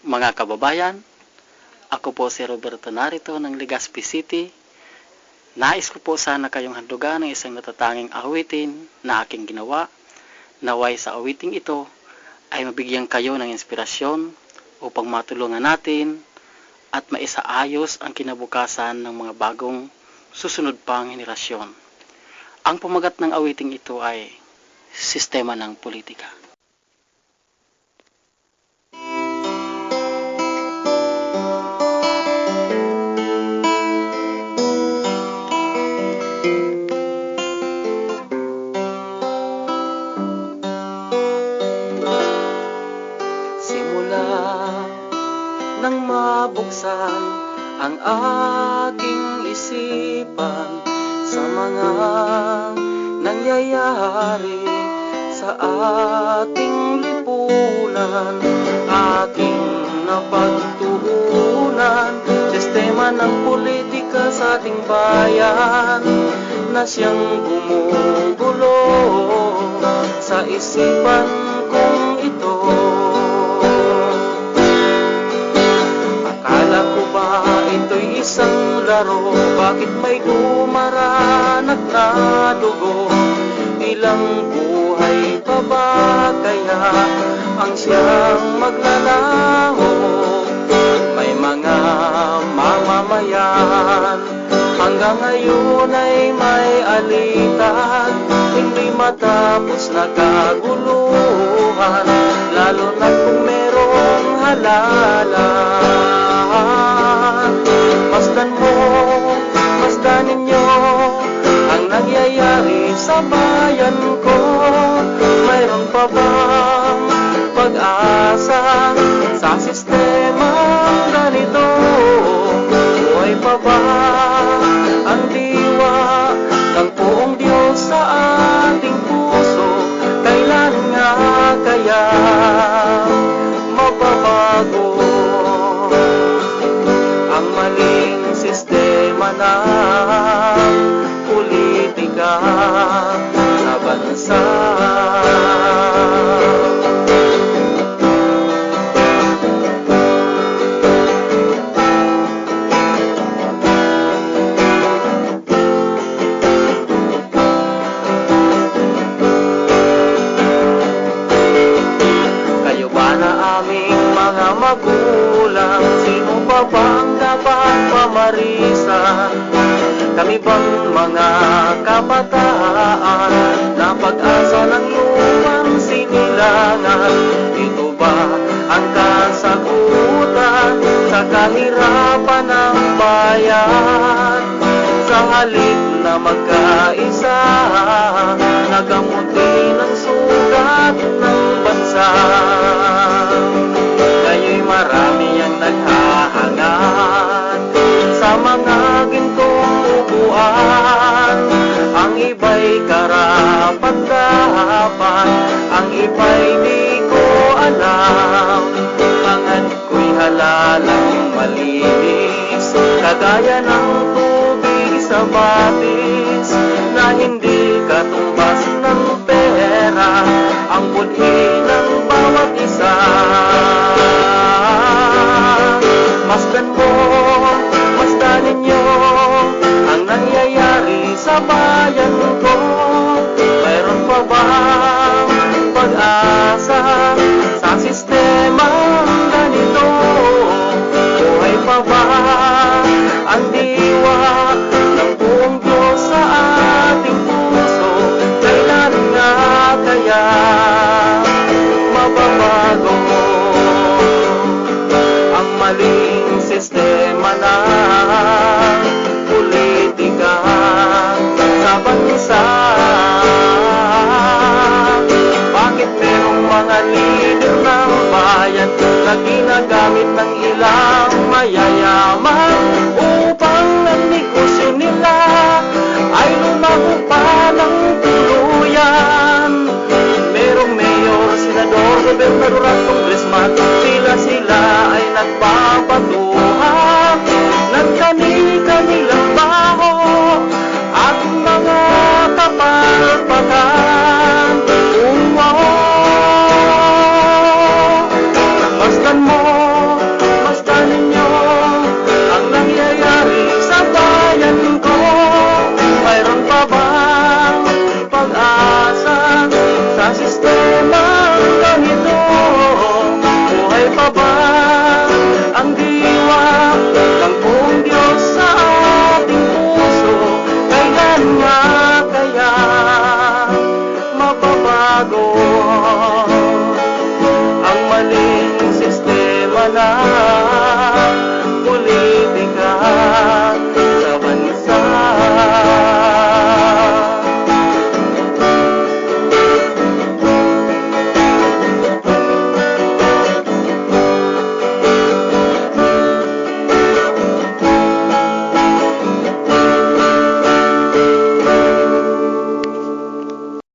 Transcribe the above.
Mga kababayan, ako po si Roberto Narito ng Legazpi City. Nais ko po sana kayong handugan ng isang natatanging awitin na aking ginawa. Naway sa awiting ito ay mabigyan kayo ng inspirasyon upang matulungan natin at maisaayos ang kinabukasan ng mga bagong susunod pang henerasyon. Ang pamagat ng awiting ito ay sistema ng politika. Nang mabuksan ang aking isipan sa mga nangyayari sa ating lipunan aking napagtuunan sistema ng politika sa ating bayan na siyang gumugulo sa isipan laro Bakit may dumaranag na dugo Ilang buhay pa ba kaya Ang siyang maglalaho May mga mamamayan Hanggang ngayon ay may alitan baba. Kami bang mga kabataan na pag-asa ng lupang sinilangan? Ito ba ang kasagutan sa kahirapan ng bayan? Sa halip na magkaisa, Nayana